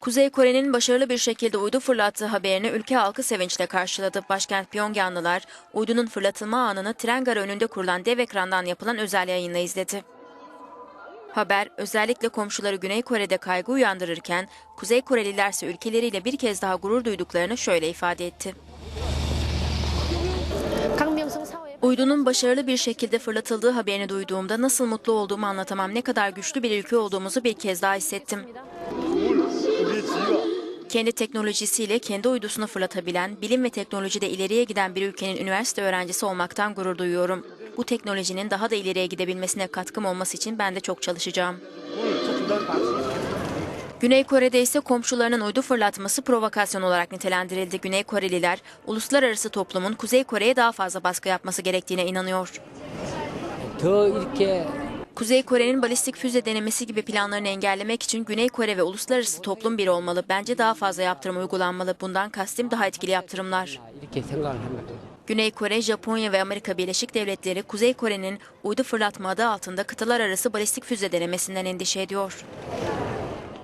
Kuzey Kore'nin başarılı bir şekilde uydu fırlattığı haberini ülke halkı sevinçle karşıladı. Başkent Pyongyanglılar uydunun fırlatılma anını tren garı önünde kurulan dev ekrandan yapılan özel yayınla izledi. Haber özellikle komşuları Güney Kore'de kaygı uyandırırken Kuzey Koreliler ise ülkeleriyle bir kez daha gurur duyduklarını şöyle ifade etti. Uydunun başarılı bir şekilde fırlatıldığı haberini duyduğumda nasıl mutlu olduğumu anlatamam. Ne kadar güçlü bir ülke olduğumuzu bir kez daha hissettim. Kendi teknolojisiyle kendi uydusunu fırlatabilen, bilim ve teknolojide ileriye giden bir ülkenin üniversite öğrencisi olmaktan gurur duyuyorum. Bu teknolojinin daha da ileriye gidebilmesine katkım olması için ben de çok çalışacağım. Güney Kore'de ise komşularının uydu fırlatması provokasyon olarak nitelendirildi. Güney Koreliler, uluslararası toplumun Kuzey Kore'ye daha fazla baskı yapması gerektiğine inanıyor. Kuzey Kore'nin balistik füze denemesi gibi planlarını engellemek için Güney Kore ve uluslararası toplum bir olmalı. Bence daha fazla yaptırım uygulanmalı. Bundan kastim daha etkili yaptırımlar. Güney Kore, Japonya ve Amerika Birleşik Devletleri Kuzey Kore'nin uydu fırlatma adı altında kıtalar arası balistik füze denemesinden endişe ediyor.